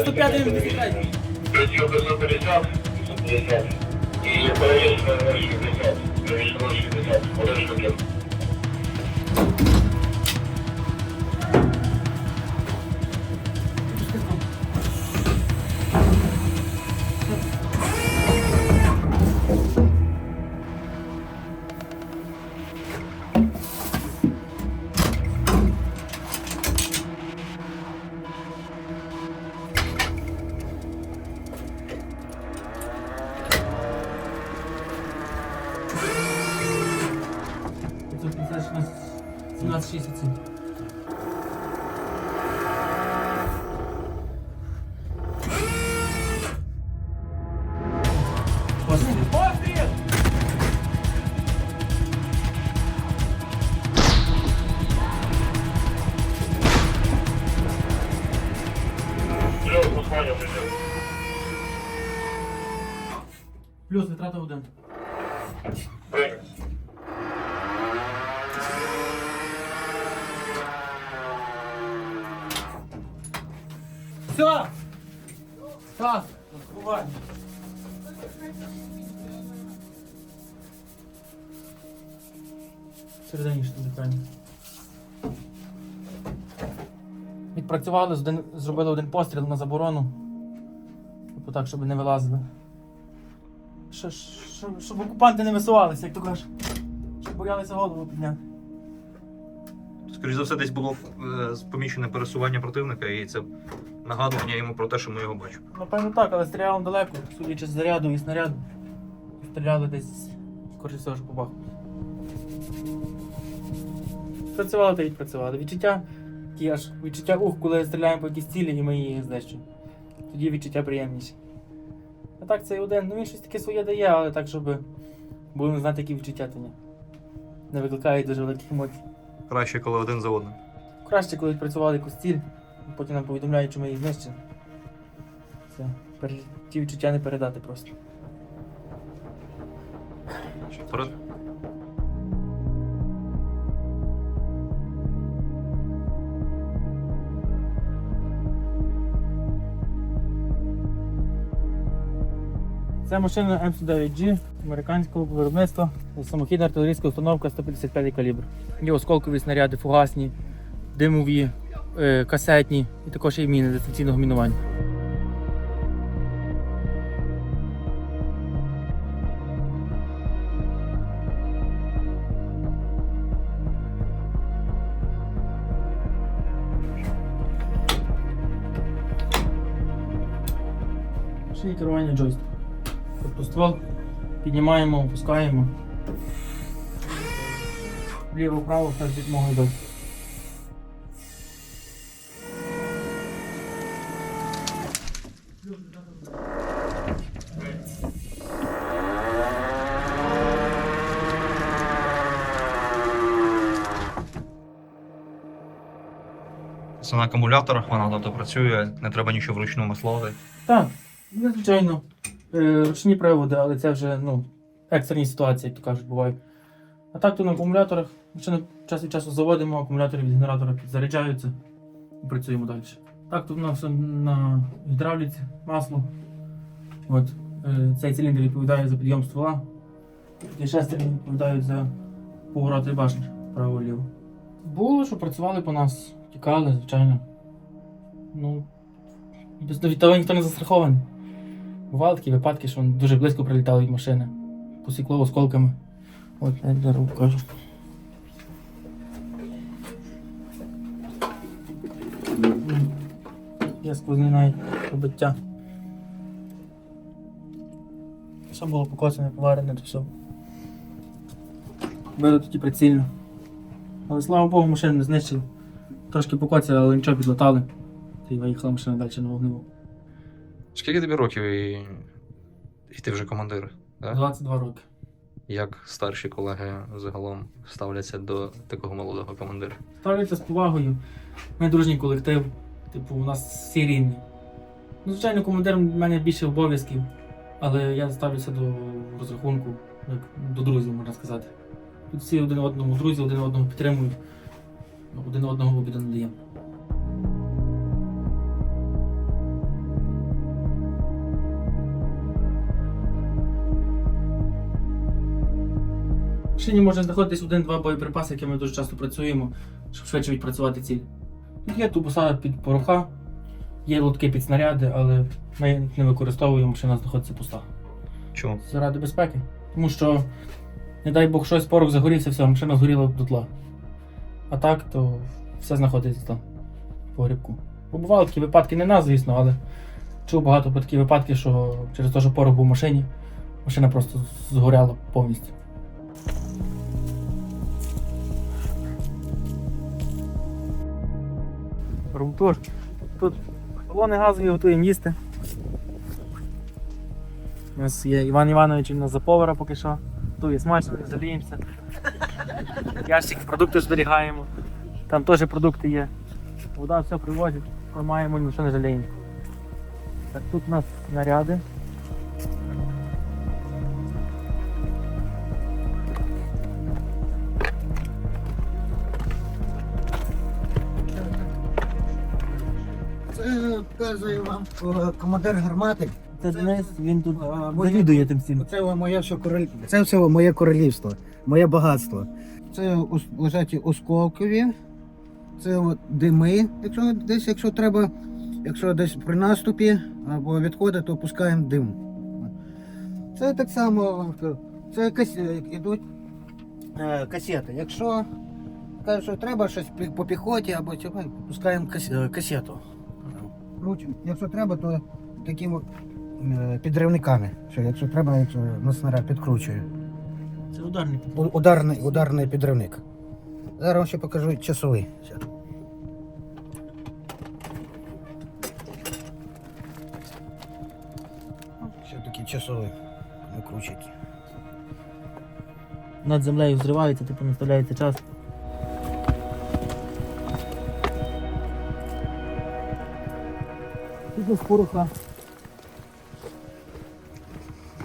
195 83. Приціл 550, 550. І перевішено 060. Перевішено 060. Один штуки. 1767. Постріл. Постріл! Плюс, Усманів, приціл. Плюс витрата один. Всередині що закаємо. Відпрацювали, зробили один постріл на заборону. Типу так, щоб не вилазили. Що- Щоб, щоб окупанти не висувалися, як то кажеш. Щоб боялися голову підняти. Скоріше за все, десь було е, помічене пересування противника, і це нагадування йому про те, що ми його бачимо. Напевно так, але стріляли далеко, судячи з заряду і снаряду. Стріляли десь, скоріше всього, що по баху. Працювали та відпрацювали. Відчуття, ті аж відчуття ух, коли стріляємо по якійсь цілі і ми її знищуємо. Тоді відчуття приємніші. А так цей один, ну він щось таке своє дає, але так, щоб будемо знати, які відчуття то ні. Не викликає дуже великих емоцій. Краще, коли один за одним. Краще, коли відпрацювали якусь ціль, потім нам повідомляють, що ми її знищили. Це ті відчуття не передати просто. Вперед. Це машина М109G американського виробництва, самохідна артилерійська установка 155 калібр. Є осколкові снаряди, фугасні, димові, касетні і також є міни дистанційного мінування. Ще керування джойстик. Тобто ствол піднімаємо, опускаємо. Вліво-вправо так з відмогою Це на акумуляторах вона тобто працює, не треба нічого вручну маслати. Так, ну, звичайно. Е, ручні приводи, але це вже ну, екстрені ситуації, як то кажуть, бувають. А так то на акумуляторах. Машину час від часу заводимо, акумулятори від генератора підзаряджаються і працюємо далі. Так, тут у нас на гідравліці масло. От, е, цей циліндр відповідає за підйом ствола. І шестерні відповідають за повороти башні вправо-ліво. Було, що працювали по нас, тікали, звичайно. Ну, без того ніхто не застрахований. Бували такі випадки, що дуже близько прилітали від машини. Посікло осколками. От, я зараз покажу. Є сквозний побиття. Все було покосане, поварене, то все. Били тоді прицільно. Але слава Богу, машину не знищили. Трошки покоцали, але нічого підлатали. Та й виїхала машина далі на вогневу. Скільки тобі років і, і ти вже командир? Да? 22 роки. Як старші колеги загалом ставляться до такого молодого командира? Ставляться з повагою. Ми дружній колектив, типу, у нас всі рівні. Ну, звичайно, командир в мене більше обов'язків, але я ставлюся до розрахунку, як до друзів, можна сказати. Тут всі один одному друзі, один одного підтримують. Один одного обіду не даємо. В машині може знаходитись один-два боєприпаси, якими ми дуже часто працюємо, щоб швидше відпрацювати ціль. Тут є тубуса під пороха, є лотки під снаряди, але ми їх не використовуємо, машина знаходиться пуста. Чому? Заради безпеки. Тому що, не дай Бог, щось порох загорівся, все, машина згоріла до тла. А так, то все знаходиться там, в погрібку. Побували такі випадки, не нас, звісно, але чув багато про такі випадки, що через те, що порох був в машині, машина просто згоряла повністю. Румтур. Тут колони газові готуємо їсти. У нас є Іван Іванович, у нас за повара поки що. Готує смачно, не жаліємося. Ящик, продукти зберігаємо. Там теж продукти є. Вода все привозить, маємо, нічого не жаліємо. Так, тут у нас наряди. Це показує вам е, командир гармати. Це Денис, він тут А, завідує тим всім. Це моє все король... Це все моє королівство, моє багатство. Це ос- лежать осколкові, це от дими. Якщо десь, якщо треба, якщо десь при наступі або відходи, то пускаємо дим. Це так само це кас... ідуть е, касети. Якщо кажуть, що треба щось пі- по піхоті або цього, пускаємо кас... е, касету. Кручу. Якщо треба, то таким от, е, підривниками. Що якщо треба, якщо на снаряд підкручує. Це ударник. У- Ударний, ударний підривник. Зараз вам ще покажу часовий. Щас. Ще такий часовий накручується. Над землею зривається, типу наставляється час. Тут ось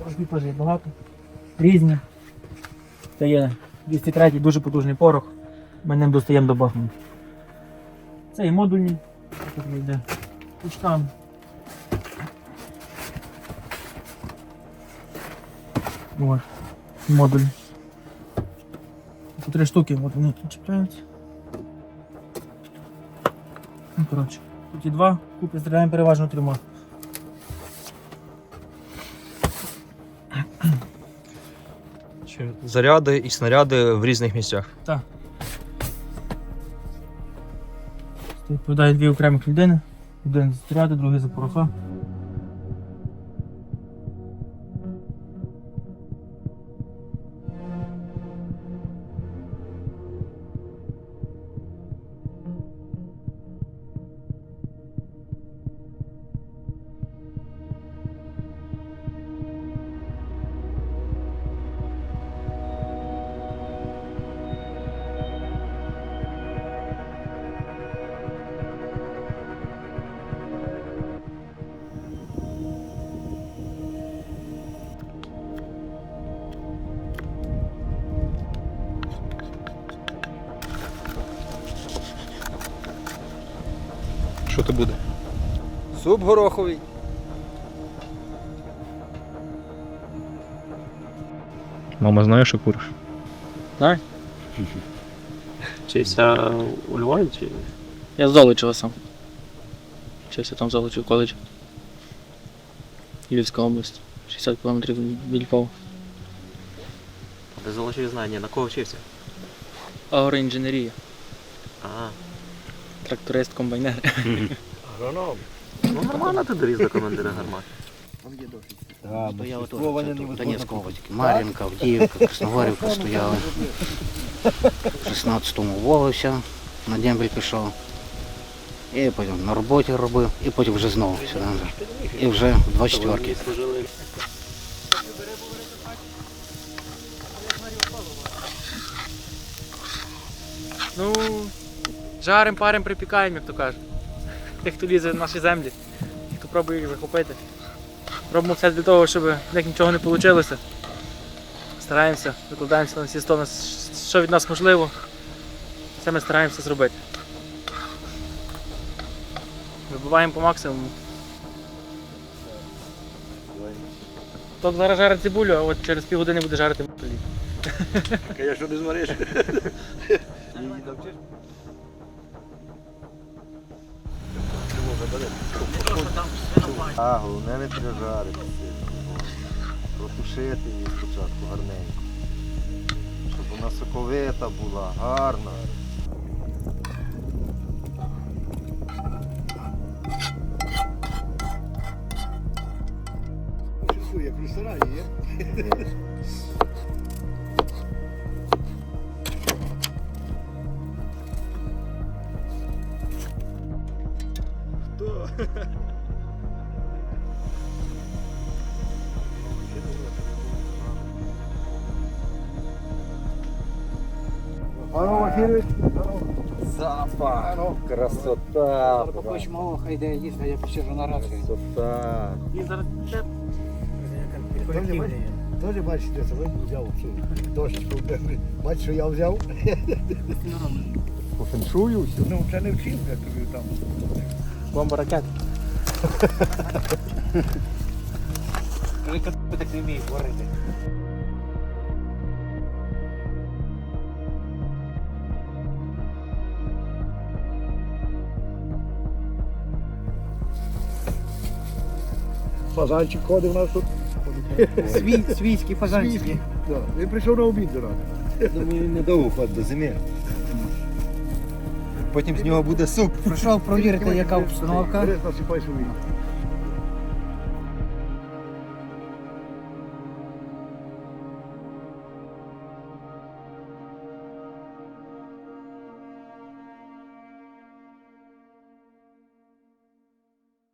Порохів теж є багато. Різні. Це є 203 дуже потужний порох. Ми ним достаємо до Бахмута. Це і модульні. Тут йде пучкам. От. Модуль. Тут три штуки, от вони чіпляються. Ну, коротше, тут і два, купи стріляємо переважно трьома. Заряди і снаряди в різних місцях. Так. Відповідає дві окремих людини. Один за снаряди, другий за пороха. Що то буде? Суп гороховий. Мама знає, що куриш? Вчився у Львові чи. Я з Золочева сам. Вчився там в Золочі в коледжі. Львівська область. 60 кілометрів від Львова. Ти залишив знання, на кого вчився? Агроінженерія. А, Тракторист, комбайнер. агроном. Ну нормально ти довіз до командира гармати. Стояли теж Донецька область. Мар'їнка, Авдіївка, Красногорівка стояли. В 16-му уволився, на дембель пішов. І потім на роботі робив, і потім вже знову сюди. І вже в 24-ки. Ну, жарим, парим, припікаємо, як то кажуть. Тих, хто лізе в наші землі, тих, хто пробує їх захопити. Робимо все для того, щоб в них нічого не вийшло. Стараємося, викладаємося на всі 100, на що від нас можливо. Це ми стараємося зробити. Вибиваємо по максимуму. Ток зараз жарить цибулю, а от через півгодини буде жарити мотолі. Конечно, не змариш. А, головне не прижарити. Протушити її спочатку гарненько. Щоб вона соковита була, гарна. Як в ресторані, є? Запах! Красота! Хоч мало, хай йде їсти, я посижу на рацію. Красота! І зараз ще Теж бачите, це ви взяв цю дощечку. Бачиш, що я взяв? По феншую все. Ну, вже не вчив, як тобі там. бомба ракет. Коли так не вміють варити. Фазанчик ходив у нас тут. Свій, свійські фазанські. Да. Він прийшов на обід до нас. Думаю, він недовго ходить до зими. Потім з нього буде суп. Прийшов провірити, яка обстановка. Насипай собі.